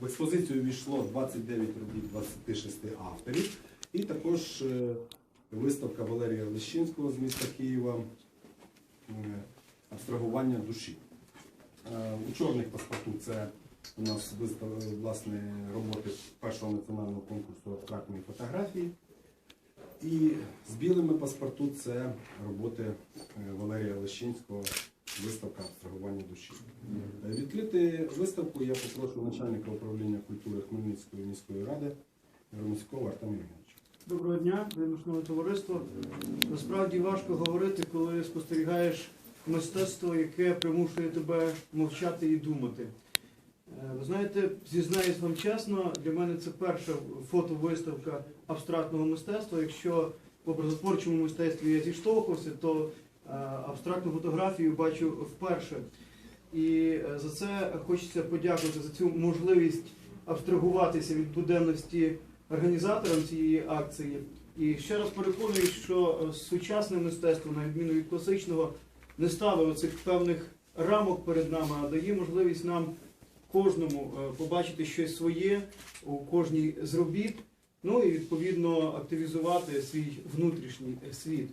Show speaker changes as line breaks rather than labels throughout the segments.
В експозицію війшло 29 робіт 26 авторів, і також е, виставка Валерія Лещинського з міста Києва е, абстрагування душі. Е, У чорних паспорту це у нас власне роботи першого національного конкурсу абстрактної фотографії. І з білими паспорту це роботи е, Валерія Лещинського, виставка абстрагування душі. Е, Відкрити виставку я попрошу начальника управління культури Хмельницької міської ради Ромського Артема Євгеновича.
Доброго дня, вельмишнове товариство. Насправді важко говорити, коли спостерігаєш мистецтво, яке примушує тебе мовчати і думати. Е, Ви знаєте, зізнаюсь вам чесно, для мене це перша фотовиставка абстрактного мистецтва. Якщо в образотворчому мистецтві я зіштовхувався, то абстрактну фотографію бачу вперше. І е, за це хочеться подякувати за цю можливість абстрагуватися від буденності організаторам цієї акції. І ще раз переконую, що е, сучасне мистецтво, на відміну від класичного, не ставить оцих певних рамок перед нами, а дає можливість нам кожному е, побачити щось своє у кожній з робіт, ну і відповідно активізувати свій внутрішній е, світ.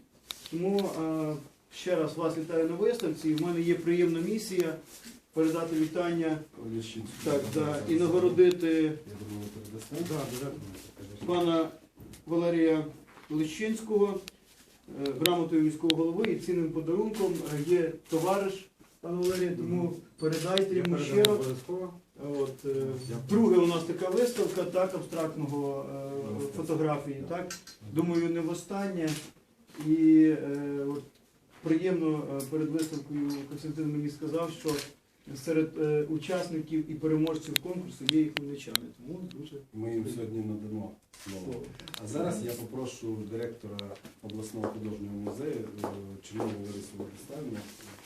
Тому е, ще раз вас вітаю на виставці. У мене є приємна місія передати вітання так, да, і нагородити пана Валерія Лещинського е, грамотою міського голови і цінним подарунком е, є товариш пана Валерія, тому передайте йому щиро. От, е, друге у нас така виставка, так, абстрактного фотографії, так. Думаю, не востаннє. І е, от, приємно е, перед виставкою Костянтин мені сказав, що серед е, учасників і переможців конкурсу є і хмельничани. Тому дуже
Ми їм сьогодні надамо слово. А зараз я попрошу директора обласного художнього музею е, Ларису Владиславівну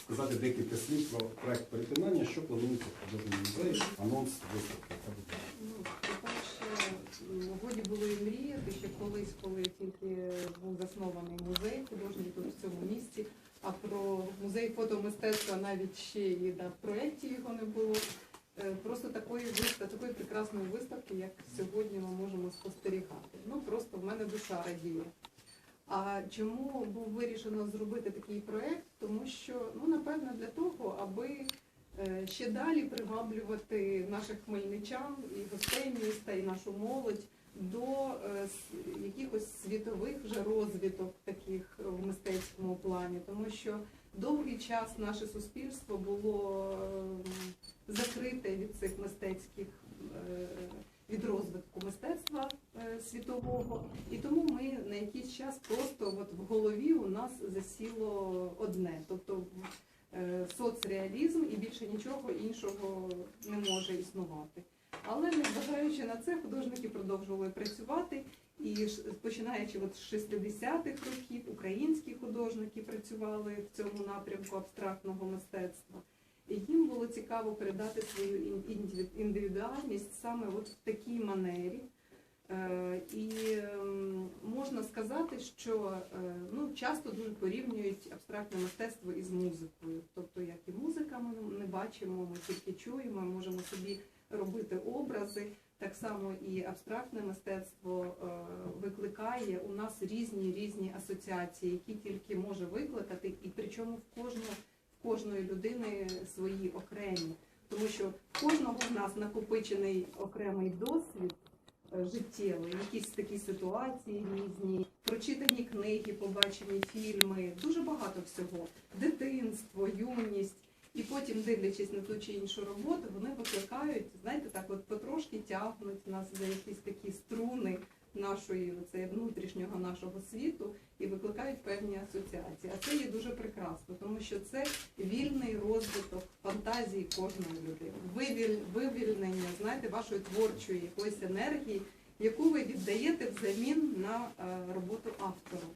сказати декілька слів про проект перетинання, що планується в художньому музеї, анонс виставки.
Ну, по-перше, годі було і мріяти, що колись, коли тільки був заснований музей художній тут в цьому місті, а про музей фотомистецтва навіть ще і на проєкті його не було. Е, Просто такої такої прекрасної виставки, як сьогодні ми можемо спостерігати. Ну просто в мене душа радіє. А чому був вирішено зробити такий проєкт? Тому що, ну напевно, для того, аби е, ще далі приваблювати наших хмельничан і гостей міста, і нашу молодь до е, якихось світових вже розвиток таких в мистецькому плані, тому що довгий час наше суспільство було е, закрите від цих мистецьких. е, Від розвитку мистецтва е, світового, і тому ми на якийсь час просто от в голові у нас засіло одне, тобто соцреалізм і більше нічого іншого не може існувати. Але незважаючи на це, художники продовжували працювати. І починаючи от з 60-х років, українські художники працювали в цьому напрямку абстрактного мистецтва. І їм було цікаво передати свою індивідуальність саме от в такій манері. Е, І ем, можна сказати, що е, ну, часто дуже порівнюють абстрактне мистецтво із музикою. Тобто, як і музика ми не бачимо, ми тільки чуємо, можемо собі робити образи. Так само і абстрактне мистецтво е, викликає у нас різні різні асоціації, які тільки може викликати, і причому в кожного в кожної людини свої окремі, тому що в кожного з нас накопичений окремий досвід е, життєвий, якісь такі ситуації різні, прочитані книги, побачені фільми, дуже багато всього, дитинство, юність. І потім, дивлячись на ту чи іншу роботу, вони викликають, знаєте, так от потрошки тягнуть нас за якісь такі струни нашої оце, внутрішнього нашого світу і викликають певні асоціації. А це є дуже прекрасно, тому що це вільний розвиток фантазії кожної людини, вивіль, вивільнення, знаєте, вашої творчої якоїсь енергії, яку ви віддаєте взамін на е, роботу автора.